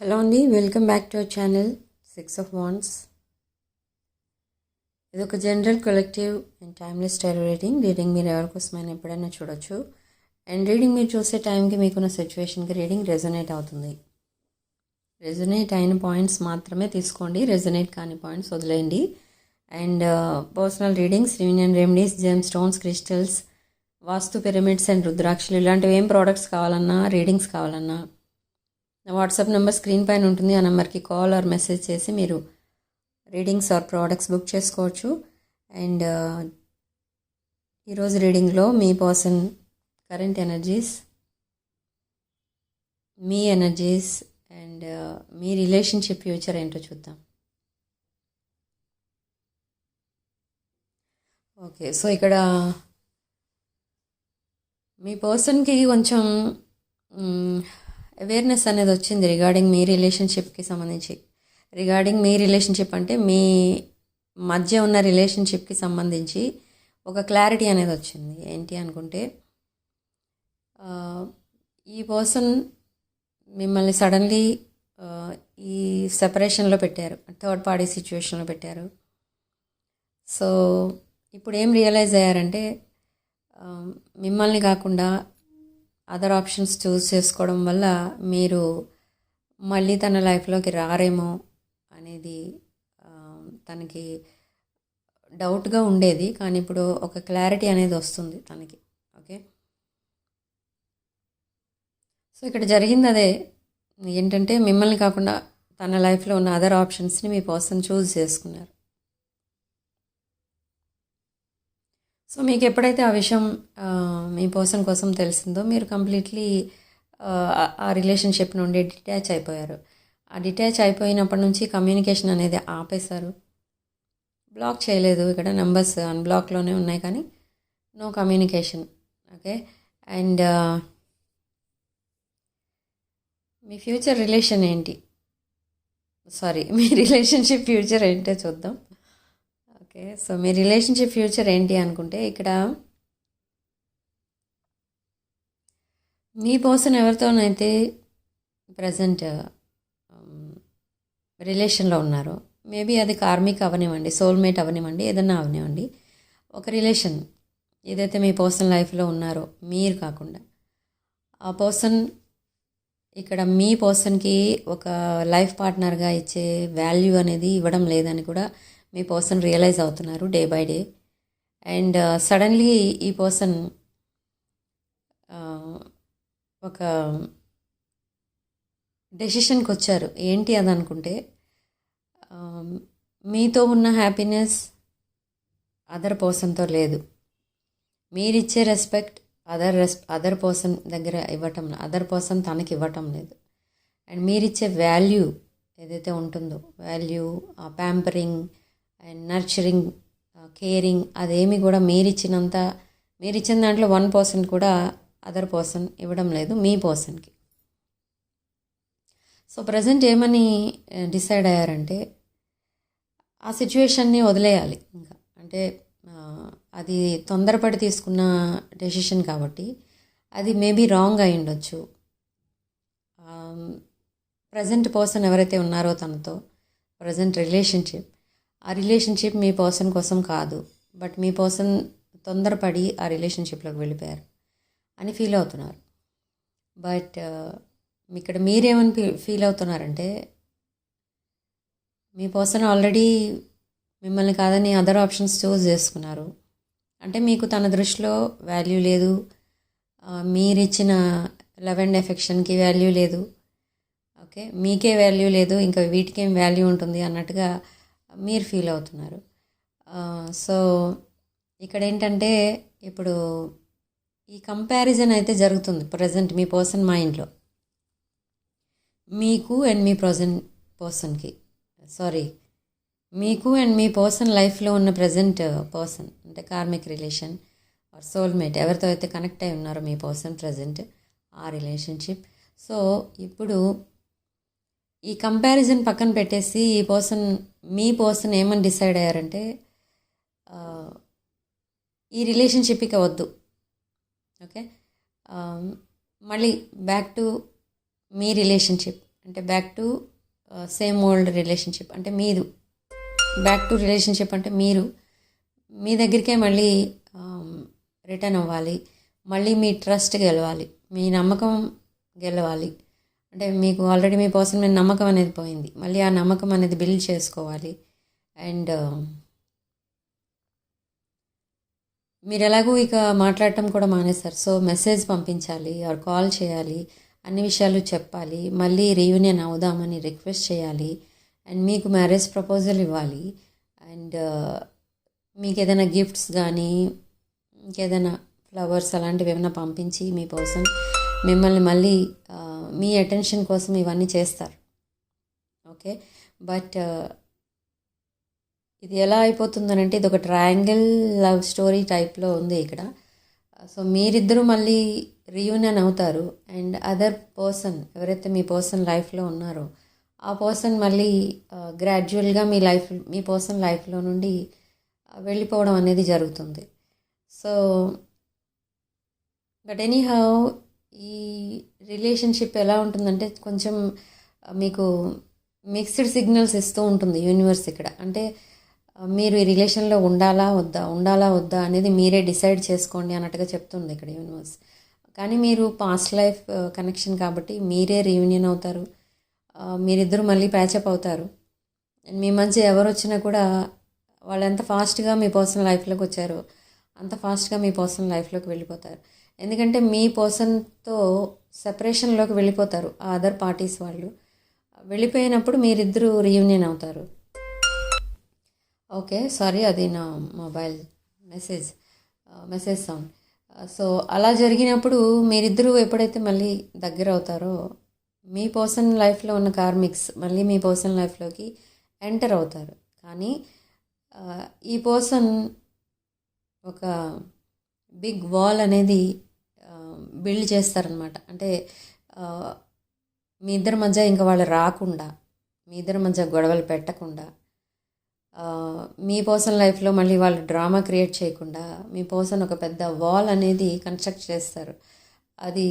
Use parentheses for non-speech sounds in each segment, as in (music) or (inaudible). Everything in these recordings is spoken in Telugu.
హలో అండి welcome back to our channel six of wands. ఇది ఒక general collective and timeless style reading. Reading మీరు ఎవరికోసమైనా ఎప్పుడైనా చూడొచ్చు. అండ్ రీడింగ్ మీరు చూసే టైంకి మీకున్న సిచ్యువేషన్కి రీడింగ్ రెజొనేట్ అవుతుంది. రెజొనేట్ అయిన పాయింట్స్ మాత్రమే తీసుకోండి. రెజొనేట్ కాని పాయింట్స్ వదిలేయండి. And personal readings union remedies gem stones crystals vastu pyramids and రుద్రాక్షలు ఇలాంటివి ఏం ప్రోడక్ట్స్ కావాలన్నా రీడింగ్స్ కావాలన్నా నా వాట్సాప్ నెంబర్ స్క్రీన్ పైన ఉంటుంది. ఆ నెంబర్కి కాల్ ఆర్ మెసేజ్ చేసి మీరు రీడింగ్స్ ఆర్ ప్రోడక్ట్స్ బుక్ చేసుకోవచ్చు. అండ్ ఈరోజు రీడింగ్లో మీ పర్సన్ కరెంట్ ఎనర్జీస్ మీ ఎనర్జీస్ అండ్ మీ రిలేషన్షిప్ ఫ్యూచర్ ఏంటో చూద్దాం. ఓకే సో ఇక్కడ మీ పర్సన్కి కొంచెం అవేర్నెస్ అనేది వచ్చింది రిగార్డింగ్ మీ రిలేషన్షిప్కి సంబంధించి. రిగార్డింగ్ మీ రిలేషన్షిప్ అంటే మీ మధ్య ఉన్న రిలేషన్షిప్కి సంబంధించి ఒక క్లారిటీ అనేది వచ్చింది. ఏంటి అనుకుంటే ఈ పర్సన్ మిమ్మల్ని సడన్లీ ఈ సెపరేషన్లో పెట్టారు. థర్డ్ పార్టీ సిచ్యువేషన్లో పెట్టారు. సో ఇప్పుడు ఏం రియలైజ్ అయ్యారంటే మిమ్మల్ని కాకుండా అదర్ ఆప్షన్స్ చూస్ చేసుకోవడం వల్ల మీరు మళ్ళీ తన లైఫ్లోకి రారేమో అనేది um, తనకి డౌట్గా ఉండేది. కానీ ఇప్పుడు ఒక క్లారిటీ అనేది వస్తుంది తనకి. ఓకే సో ఇక్కడ జరిగింది అదే. ఏంటంటే మిమ్మల్ని కాకుండా తన లైఫ్లో ఉన్న అదర్ ఆప్షన్స్ని మీ పర్సన్ చూస్ చేసుకున్నారు. సో మీకు ఎప్పుడైతే ఆ విషయం మీ పర్సన్ కోసం తెలిసిందో మీరు కంప్లీట్లీ ఆ రిలేషన్షిప్ నుండి డిటాచ్ అయిపోయారు. ఆ డిటాచ్ అయిపోయినప్పటి నుంచి కమ్యూనికేషన్ అనేది ఆపేశారు. బ్లాక్ చేయలేదు. ఇక్కడ నెంబర్స్ అన్బ్లాక్లోనే ఉన్నాయి కానీ నో కమ్యూనికేషన్. ఓకే? అండ్ మీ ఫ్యూచర్ రిలేషన్ ఏంటి? సారీ మీ రిలేషన్షిప్ ఫ్యూచర్ ఏంటో చూద్దాం. ఓకే సో మీ రిలేషన్షిప్ ఫ్యూచర్ ఏంటి అనుకుంటే ఇక్కడ మీ పర్సన్ ఎవరితోనైతే ప్రజెంట్ రిలేషన్లో um, ఉన్నారో మేబీ అది కార్మిక్ అవనివ్వండి సోల్మేట్ అవనివ్వండి ఏదన్నా అవనివ్వండి ఒక రిలేషన్ ఏదైతే మీ పర్సనల్ లైఫ్లో ఉన్నారో మీరు కాకుండా ఆ పర్సన్ ఇక్కడ మీ పర్సన్కి ఒక లైఫ్ పార్ట్నర్గా ఇచ్చే వాల్యూ అనేది ఇవ్వడం లేదని కూడా మీ పర్సన్ రియలైజ్ అవుతున్నారు day by day. And uh, suddenly ఈ పర్సన్ uh, ఒక డెసిషన్కి వచ్చారు. ఏంటి అది అనుకుంటే um, మీతో ఉన్న హ్యాపీనెస్ అదర్ పర్సన్తో లేదు. మీరిచ్చే రెస్పెక్ట్ అదర్ రెస్ అదర్ పర్సన్ దగ్గర ఇవ్వటం అదర్ పర్సన్ తనకి ఇవ్వటం లేదు. అండ్ మీరిచ్చే వాల్యూ ఏదైతే ఉంటుందో value pampering and nurturing caring అదేమి కూడా మీరిచ్చినంత మీరిచ్చిన దాంట్లో వన్ పర్సెంట్ కూడా అదర్ పర్సన్ ఇవ్వడం లేదు మీ పర్సన్కి. సో ప్రజెంట్ ఏమని డిసైడ్ అయ్యారంటే ఆ సిచ్యువేషన్ని వదిలేయాలి ఇంకా. అంటే అది తొందరపడి తీసుకున్న డెసిషన్ కాబట్టి అది మేబీ రాంగ్ అయి ఉండొచ్చు. ప్రజెంట్ పర్సన్ ఎవరైతే ఉన్నారో తనతో ప్రజెంట్ రిలేషన్షిప్ ఆ రిలేషన్షిప్ మీ పర్సన్ కోసం కాదు. బట్ మీ పర్సన్ తొందరపడి ఆ రిలేషన్షిప్లోకి వెళ్ళిపోయారు అని ఫీల్ అవుతున్నారు. బట్ uh, ఇక్కడ మీరేమని ఫీల్ అవుతున్నారంటే మీ పర్సన్ ఆల్రెడీ మిమ్మల్ని కాదని అదర్ ఆప్షన్స్ చూస్ చేసుకున్నారు. అంటే మీకు తన దృష్టిలో వాల్యూ లేదు. మీరిచ్చిన లవ్ అండ్ ఎఫెక్షన్కి వాల్యూ లేదు. ఓకే మీకే వాల్యూ లేదు. ఇంకా వీటికేం వాల్యూ ఉంటుంది అన్నట్టుగా మీరు ఫీల్ అవుతున్నారు. సో ఇక్కడ ఏంటంటే ఇప్పుడు ఈ కంపారిజన్ అయితే జరుగుతుంది ప్రజెంట్ మీ పర్సన్ మైండ్లో. మీకు అండ్ మీ ప్రజెంట్ పర్సన్కి. సారీ మీకు అండ్ మీ పర్సన్ లైఫ్లో ఉన్న ప్రజెంట్ పర్సన్ అంటే కార్మిక్ రిలేషన్ ఆర్ సోల్మేట్ ఎవరితో అయితే కనెక్ట్ అయి ఉన్నారో మీ పర్సన్ ప్రజెంట్ ఆ రిలేషన్షిప్. సో ఇప్పుడు ఈ కంపారిజన్ పక్కన పెట్టేసి ఈ పర్సన్ మీ పర్సన్ ఏమని డిసైడ్ అయ్యారంటే ఈ రిలేషన్షిప్ ఇక వద్దు. ఓకే మళ్ళీ బ్యాక్ టు మీ రిలేషన్షిప్ అంటే back to same old relationship అంటే మీరు బ్యాక్ టు రిలేషన్షిప్ అంటే మీరు. మీ దగ్గరికే మళ్ళీ రిటర్న్ అవ్వాలి. మళ్ళీ మీ ట్రస్ట్ గెలవాలి. మీ నమ్మకం గెలవాలి. అంటే మీకు ఆల్రెడీ మీ పర్సన్ మీద నమ్మకం అనేది పోయింది. మళ్ళీ ఆ నమ్మకం అనేది బిల్డ్ చేసుకోవాలి. అండ్ uh, మీరు ఎలాగూ ఇక మాట్లాడటం కూడా మానేస్తారు. సో మెసేజ్ పంపించాలి ఆర్ కాల్ చేయాలి. అన్ని విషయాలు చెప్పాలి. మళ్ళీ రీయూనియన్ అవుదామని రిక్వెస్ట్ చేయాలి. అండ్ మీకు మ్యారేజ్ ప్రపోజల్ ఇవ్వాలి. అండ్ uh, మీకు ఏదైనా గిఫ్ట్స్ కానీ ఇంకేదైనా ఫ్లవర్స్ అలాంటివి ఏమైనా పంపించి మీ పర్సన్ మిమ్మల్ని మళ్ళీ మీ అటెన్షన్ కోసం ఇవన్నీ చేస్తారు. ఓకే బట్ ఇది ఎలా అయిపోతుందనంటే ఇది ఒక ట్రయాంగిల్ లవ్ స్టోరీ టైప్లో ఉంది ఇక్కడ. సో మీరిద్దరూ మళ్ళీ రీయూనియన్ అవుతారు. అండ్ అదర్ పర్సన్ ఎవరైతే మీ పర్సన్ లైఫ్లో ఉన్నారో ఆ పర్సన్ మళ్ళీ గ్రాడ్యువల్గా మీ లైఫ్ మీ పర్సన్ లైఫ్లో నుండి వెళ్ళిపోవడం అనేది జరుగుతుంది. సో బట్ ఎనీ హౌ ఈ రిలేషన్షిప్ ఎలా ఉంటుందంటే కొంచెం మీకు మిక్స్డ్ సిగ్నల్స్ ఇస్తూ ఉంటుంది యూనివర్స్ ఇక్కడ. అంటే మీరు ఈ రిలేషన్లో ఉండాలా వద్దా ఉండాలా వద్దా అనేది మీరే డిసైడ్ చేసుకోండి అన్నట్టుగా చెప్తుంది ఇక్కడ యూనివర్స్. కానీ మీరు పాస్ట్ లైఫ్ కనెక్షన్ కాబట్టి మీరే రీయూనియన్ అవుతారు. మీరిద్దరు మీరిద్దరూ మళ్ళీ ప్యాచప్ అవుతారు. అండ్ మీ మధ్య ఎవరు వచ్చినా కూడా వాళ్ళు ఎంత ఫాస్ట్గా మీ పర్సనల్ లైఫ్లోకి వచ్చారో అంత ఫాస్ట్గా మీ పర్సనల్ లైఫ్లోకి వెళ్ళిపోతారు. ఎందుకంటే మీ పర్సన్తో సెపరేషన్లోకి వెళ్ళిపోతారు ఆ అదర్ పార్టీస్ వాళ్ళు. వెళ్ళిపోయినప్పుడు మీరిద్దరూ రీయూనియన్ అవుతారు. ఓకే సారీ అది నా mobile message message sound so అలా జరిగినప్పుడు మీరిద్దరూ ఎప్పుడైతే మళ్ళీ దగ్గర అవుతారో మీ పర్సన్ లైఫ్లో ఉన్న కార్మిక్స్ మళ్ళీ మీ పర్సన్ లైఫ్లోకి ఎంటర్ అవుతారు. కానీ uh, ఈ పర్సన్ ఒక బిగ్ వాల్ అనేది బిల్డ్ చేస్తారనమాట. అంటే మీ ఇద్దరి మధ్య ఇంకా వాళ్ళు రాకుండా మీ ఇద్దరి మధ్య గొడవలు పెట్టకుండా మీ పర్సనల్ లైఫ్లో మళ్ళీ వాళ్ళు డ్రామా క్రియేట్ చేయకుండా మీ పర్సన్ ఒక పెద్ద వాల్ అనేది కన్స్ట్రక్ట్ చేస్తారు. అది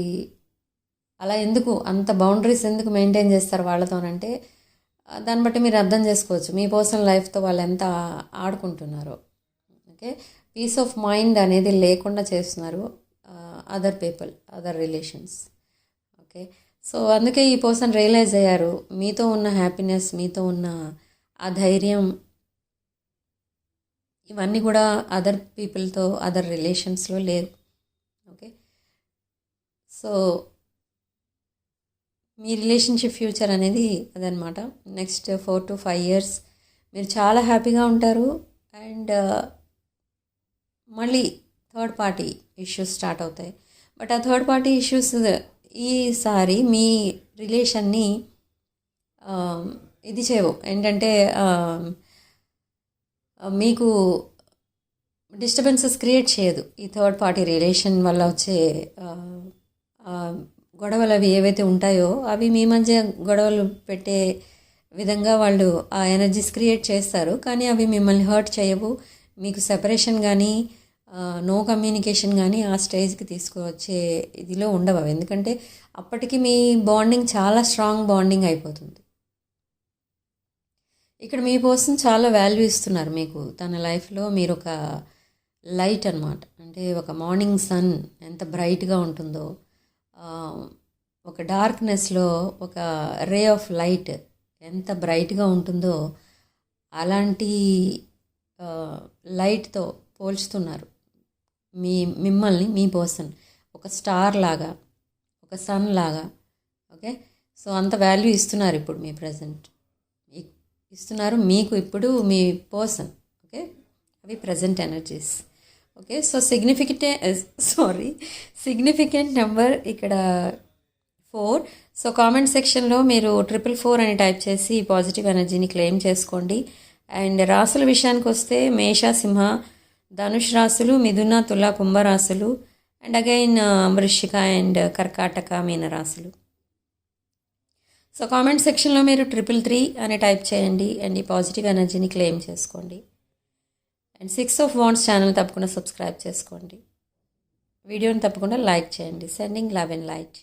అలా ఎందుకు అంత బౌండరీస్ ఎందుకు మెయింటైన్ చేస్తారు వాళ్ళతోనంటే దాన్ని బట్టి మీరు అర్థం చేసుకోవచ్చు. మీ పర్సనల్ లైఫ్తో వాళ్ళు ఎంత ఆడుకుంటున్నారో. ఓకే? పీస్ ఆఫ్ మైండ్ అనేది లేకుండా చేస్తున్నారు. Other people other relations okay so అందుకే ఈ పర్సన్ రియలైజ్ అయ్యారు మీతో ఉన్న హ్యాపీనెస్ మీతో ఉన్న ఆ ధైర్యం ఇవన్నీ కూడా అదర్ పీపుల్తో అదర్ రిలేషన్స్లో లేవు. ఓకే సో మీ రిలేషన్షిప్ ఫ్యూచర్ అనేది అదనమాట next four to five years మీరు చాలా హ్యాపీగా ఉంటారు. అండ్ uh, మళ్ళీ థర్డ్ పార్టీ ఇష్యూస్ స్టార్ట్ అవుతాయి. బట్ ఆ థర్డ్ పార్టీ ఇష్యూస్ ఈసారి మీ రిలేషన్ని um, ఇది చేయవు. ఏంటంటే um, మీకు డిస్టర్బెన్సెస్ క్రియేట్ చేయదు. ఈ థర్డ్ పార్టీ రిలేషన్ వల్ల వచ్చే గొడవలు అవి ఏవైతే ఉంటాయో అవి మీ మధ్య గొడవలు పెట్టే విధంగా వాళ్ళు ఆ ఎనర్జీస్ క్రియేట్ చేస్తారు. కానీ అవి మిమ్మల్ని హర్ట్ చేయవు. మీకు సెపరేషన్ కానీ నో కమ్యూనికేషన్ కానీ ఆ స్టేజ్కి తీసుకువచ్చే ఇదిలో ఉండవు. అవి ఎందుకంటే అప్పటికి మీ బాండింగ్ చాలా స్ట్రాంగ్ బాండింగ్ అయిపోతుంది. ఇక్కడ మీ పర్సన్ చాలా వాల్యూ ఇస్తున్నారు మీకు. తన లైఫ్లో మీరు ఒక లైట్ అన్నమాట. అంటే ఒక మార్నింగ్ సన్ ఎంత బ్రైట్గా ఉంటుందో ఒక డార్క్నెస్లో ఒక రే ఆఫ్ లైట్ ఎంత బ్రైట్గా ఉంటుందో అలాంటి లైట్తో పోల్చుతున్నారు. మీ మిమ్మల్ని మీ పర్సన్. ఒక స్టార్ లాగా ఒక సన్ లాగా ఓకే? సో అంత వాల్యూ ఇస్తున్నారు ఇప్పుడు మీ ప్రజెంట్ ఇస్తున్నారు మీకు ఇప్పుడు మీ పర్సన్ ఓకే? అవి present energies okay? So significant (laughs) sorry significant number ఇక్కడ ఫోర్. సో కామెంట్ సెక్షన్లో మీరు ట్రిపుల్ ఫోర్ అని టైప్ చేసి పాజిటివ్ ఎనర్జీని క్లెయిమ్ చేసుకోండి. అండ్ రాసుల విషయానికి వస్తే మేష సింహ ధనుష్ రాసులు మిథున తుల కుంభరాశులు అండ్ అగైన్ వృషిక అండ్ కర్కాటక మీన రాసులు. సో కామెంట్ సెక్షన్లో మీరు ట్రిపుల్ త్రీ అని టైప్ చేయండి అండ్ ఈ పాజిటివ్ ఎనర్జీని క్లెయిమ్ చేసుకోండి. And six of wands channel తప్పకుండా సబ్స్క్రైబ్ చేసుకోండి. వీడియోని తప్పకుండా లైక్ చేయండి. Sending love and light